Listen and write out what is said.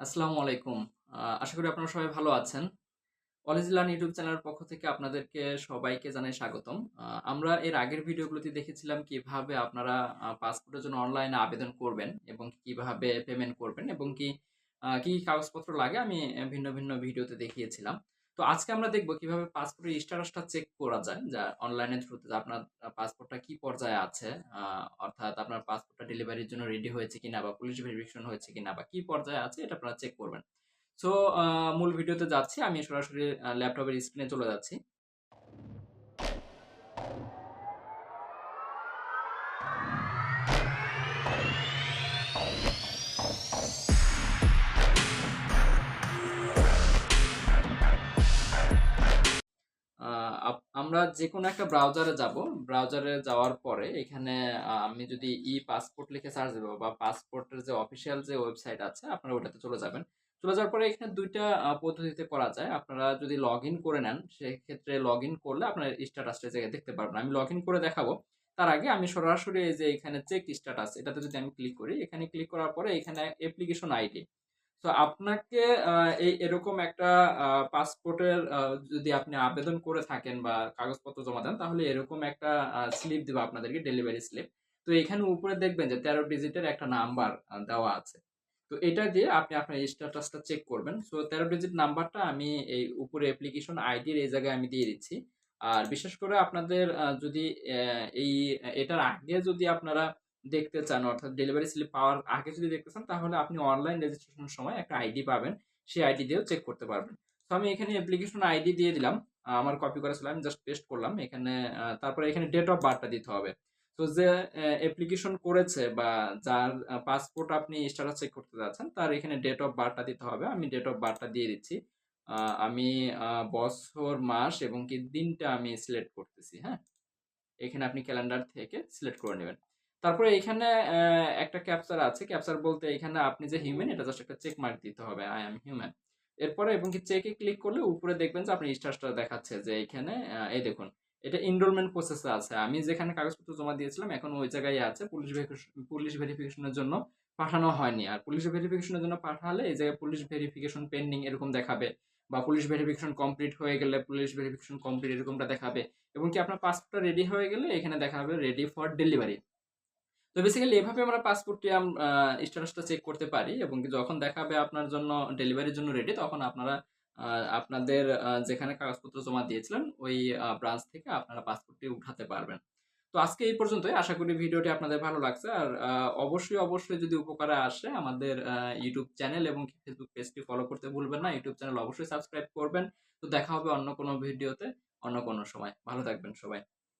আসসালামু আলাইকুম। আশা করি আপনারা সবাই ভালো আছেন। কলেজ লার্ন ইউটিউব চ্যানেলের পক্ষ থেকে আপনাদেরকে সবাইকে জানাই স্বাগতম। আমরা এর আগের ভিডিওগুলোতে দেখেছিলাম কীভাবে আপনারা পাসপোর্টের জন্য অনলাইনে আবেদন করবেন এবং কীভাবে পেমেন্ট করবেন এবং কি কি কাগজপত্র লাগে আমি ভিন্ন, ভিন্ন ভিডিওতে দেখিয়েছিলাম। তো আজকে আমরা দেখব কীভাবে পাসপোর্টের স্ট্যাটাসটা চেক করা যায়। যা অনলাইনের থ্রুতে আপনার পাসপোর্টটা কি পর্যায়ে আছে। অর্থাৎ আপনার পাসপোর্টটা ডেলিভারির জন্য রেডি হয়েছে কিনা বা পুলিশ ভেরিফিকেশন হয়েছে কিনা বা কি পর্যায়ে আছে, এটা আপনারা চেক করবেন। সো মূল ভিডিওতে যাচ্ছি। আমি সরাসরি ল্যাপটপের স্ক্রিনে চলে যাচ্ছি। আমরা যেকোনো একটা ব্রাউজারে যাব। ব্রাউজারে যাওয়ার পরে এখানে আমি যদি ই-পাসপোর্ট লিখে সার্চ দেবো বা পাসপোর্টের যে অফিসিয়াল যে ওয়েবসাইট আছে আপনারা ওটাতে চলে যাবেন। চলে যাওয়ার পরে এখানে দুইটা পদ্ধতিতে করা যায়। আপনারা যদি লগইন করে নেন সেক্ষেত্রে লগ ইন করলে আপনার স্ট্যাটাসটা জায়গায় দেখতে পারবেন। আমি লগইন করে দেখাবো। তার আগে আমি সরাসরি এই যে এখানে চেক স্ট্যাটাস এটাতে যদি আমি ক্লিক করি, এখানে ক্লিক করার পরে এখানে অ্যাপ্লিকেশন আইডি। তো আপনাকে এই এরকম একটা পাসপোর্টের যদি আপনি আবেদন করে থাকেন বা কাগজপত্র জমা দেন, তাহলে এরকম একটা স্লিপ দিবে আপনাদেরকে ডেলিভারি স্লিপ। তো এখানে উপরে দেখবেন যে ১৩ ডিজিটের একটা নাম্বার দেওয়া আছে। তো এটা দিয়ে আপনি আপনার স্ট্যাটাসটা চেক করবেন। সো ১৩ ডিজিট নাম্বারটা আমি এই উপরে অ্যাপ্লিকেশন আইডির এই জায়গায় আমি দিয়ে দিচ্ছি। আর বিশেষ করে আপনাদের যদি এই, এটার আগে যদি আপনারা দেখতে চান অর্থাৎ ডেলিভারি স্লিপ পাওয়ার আগে যদি দেখতে চান তাহলে আপনি অনলাইন রেজিস্ট্রেশনের সময় একটা আইডি পাবেন। সেই আইডি দিয়েও চেক করতে পারবেন। তো আমি এখানে অ্যাপ্লিকেশন আইডি দিয়ে দিলাম। আমার কপি করা ছিল আমি জাস্ট পেস্ট করলাম। এখানে তারপরে এখানে ডেট অফ বার্থটা দিতে হবে। তো যে অ্যাপ্লিকেশন করেছে বা যার পাসপোর্ট আপনি স্ট্যাটাস চেক করতে যাচ্ছেন তার এখানে ডেট অফ বার্থটা দিতে হবে। আমি ডেট অফ বার্থটা দিয়ে দিচ্ছি। আমি বছর, মাস এবং কি দিনটা আমি সিলেক্ট করতেছি, হ্যাঁ? এখানে আপনি ক্যালেন্ডার থেকে সিলেক্ট করে নিবেন। তারপরে এখানে একটা ক্যাপচার আছে। ক্যাপচার বলতে এখানে আপনি যে হিউম্যান এটা জাস্ট একটা চেক মার্ক দিতে হবে। I am human. এরপরে এবং কি চেকে ক্লিক করলে উপরে দেখবেন যে আপনার স্টার্সটা দেখাচ্ছে যে এখানে এই দেখুন। এটা এনরোলমেন্ট প্রসেস আছে। আমি যেখানে কাগজপত্র জমা দিয়েছিলাম, এখন ওই জায়গায় আছে। পুলিশ পুলিশ ভেরিফিকেশনের জন্য পাঠানো হয়নি। আর পুলিশ ভেরিফিকেশন এর জন্য পাঠালে এই জায়গায় পুলিশ ভেরিফিকেশন পেন্ডিং এরকম দেখাবে বা পুলিশ ভেরিফিকেশন কমপ্লিট হয়ে গেলে পুলিশ ভেরিফিকেশন কমপ্লিট এরকমটা দেখাবে এবং কি আপনার পাসপোর্টটা রেডি হয়ে গেলে এখানে দেখাবে রেডি ফর ডেলিভারি। তো বেসিক্যালি এভাবে আমরা পাসপোর্টটি স্ট্যাটাসটা চেক করতে পারি এবং যখন দেখাবে আপনার জন্য ডেলিভারির জন্য রেডি তখন আপনারা আপনাদের যেখানে কাগজপত্র জমা দিয়েছিলেন ওই ব্রাঞ্চ থেকে আপনারা পাসপোর্টটি উঠাতে পারবেন। তো আজকে এই পর্যন্তই। আশা করি ভিডিওটি আপনাদের ভালো লাগছে। আর অবশ্যই, অবশ্যই যদি উপকারে আসে আমাদের ইউটিউব চ্যানেল এবং ফেসবুক পেজটি ফলো করতে ভুলবেন না। ইউটিউব চ্যানেল অবশ্যই সাবস্ক্রাইব করবেন। তো দেখা হবে অন্য কোনো ভিডিওতে, অন্য কোনো সময়। ভালো থাকবেন সবাই।